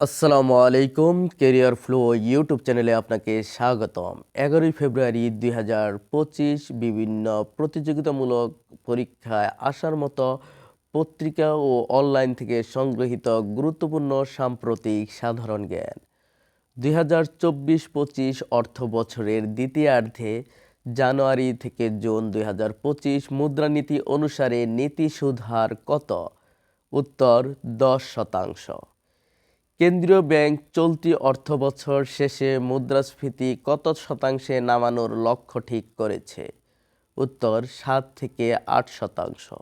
আসসালামু আলাইকুম career flow YouTube চ্যানেলে আপনাকে স্বাগতম। এগারোই ফেব্রুয়ারি দুই হাজার পঁচিশ, বিভিন্ন প্রতিযোগিতামূলক পরীক্ষায় আসার মতো পত্রিকা ও অনলাইন থেকে সংগৃহীত গুরুত্বপূর্ণ সাম্প্রতিক সাধারণ জ্ঞান। দুই হাজার চব্বিশ পঁচিশ অর্থ বছরের দ্বিতীয়ার্ধে জানুয়ারি থেকে জুন দুই হাজার পঁচিশ মুদ্রানীতি অনুসারে নীতি সুধার কত? উত্তর, দশ শতাংশ। কেন্দ্রীয় ব্যাংক চলতি অর্থবছর শেষে মুদ্রাস্ফীতি কত শতাংশে নামানোর লক্ষ্য ঠিক করেছে? উত্তর, সাত থেকে আট শতাংশ।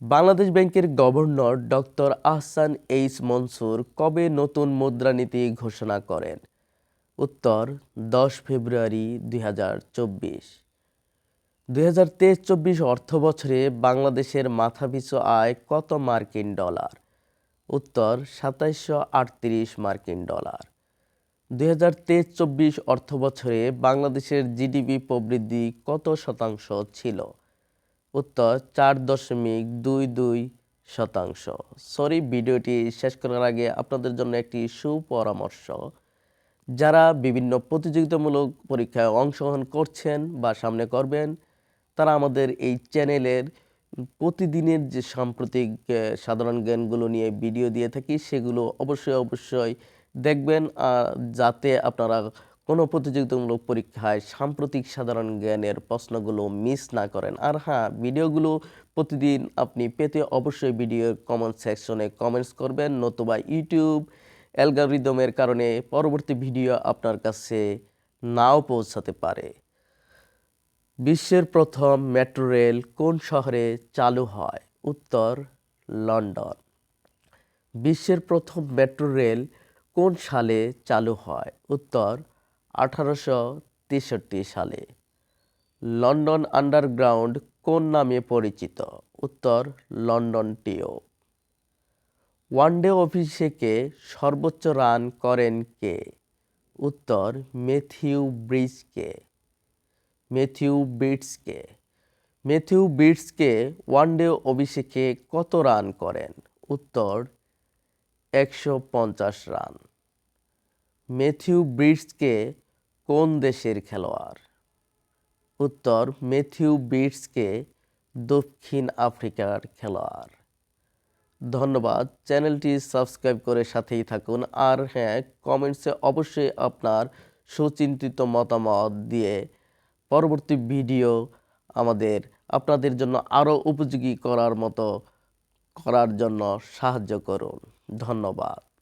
বাংলাদেশ ব্যাংকের governor doctor Ahsan H Mansur কবে নতুন মুদ্রানীতি ঘোষণা করেন? উত্তর, দশ ফেব্রুয়ারি দুই হাজার চব্বিশ। দুই হাজার তেইশ চব্বিশ অর্থ বছরে বাংলাদেশের মাথাপিছু আয় কত মার্কিন ডলার? উত্তর, সাতাইশশো আটত্রিশ মার্কিন ডলার। দুই হাজার তেইশ চব্বিশ অর্থ বছরে বাংলাদেশের জিডিপি প্রবৃদ্ধি কত শতাংশ ছিল? উত্তর, চার দশমিক দুই দুই শতাংশ। সরি, ভিডিওটি শেষ করার আগে আপনাদের জন্য একটি সুপরামর্শ। যারা বিভিন্ন প্রতিযোগিতামূলক পরীক্ষায় অংশগ্রহণ করছেন বা সামনে করবেন, তারা আমাদের এই চ্যানেলের প্রতিদিনের যে সাম্প্রতিক সাধারণ জ্ঞানগুলো নিয়ে ভিডিও দিয়ে থাকি, সেগুলো অবশ্যই অবশ্যই দেখবেন। আর যাতে আপনারা কোনো প্রতিযোগিতামূলক পরীক্ষায় সাম্প্রতিক সাধারণ জ্ঞানের প্রশ্নগুলো মিস না করেন। আর হ্যাঁ ভিডিওগুলো প্রতিদিন আপনি পেতে অবশ্যই ভিডিওর কমেন্ট সেকশনে কমেন্টস করবেন, নতুবা ইউটিউব অ্যালগারিদমের কারণে পরবর্তী ভিডিও আপনার কাছে নাও পৌঁছাতে পারে। বিশ্বের প্রথম মেট্রো রেল কোন শহরে চালু হয়? উত্তর, লন্ডন। বিশ্বের প্রথম মেট্রো রেল কোন সালে চালু হয়? উত্তর, আঠারোশো তেষট্টি সালে। লন্ডন আন্ডারগ্রাউন্ড কোন নামে পরিচিত? উত্তর, লন্ডন টিও। ওয়ানডে অভিষেকে সর্বোচ্চ রান করেন কে? উত্তর, ম্যাথিউ ব্রিজকে ম্যাথিউ বিটসকে ম্যাথিউ বিটসকে ওয়ানডে অভিষেকে কত রান করেন? উত্তর, একশো পঞ্চাশ রান। ম্যাথিউ ব্রিটসকে কোন দেশের খেলোয়াড়? উত্তর ম্যাথিউ বিটসকে দক্ষিণ আফ্রিকার খেলোয়াড়। ধন্যবাদ, চ্যানেলটি সাবস্ক্রাইব করে সাথেই থাকুন। আর হ্যাঁ কমেন্টসে অবশ্যই আপনার সুচিন্তিত মতামত দিয়ে পরবর্তী ভিডিও আমাদের আপনাদের জন্য আরও উপযোগী করার মতো করার জন্য সাহায্য করুন। ধন্যবাদ।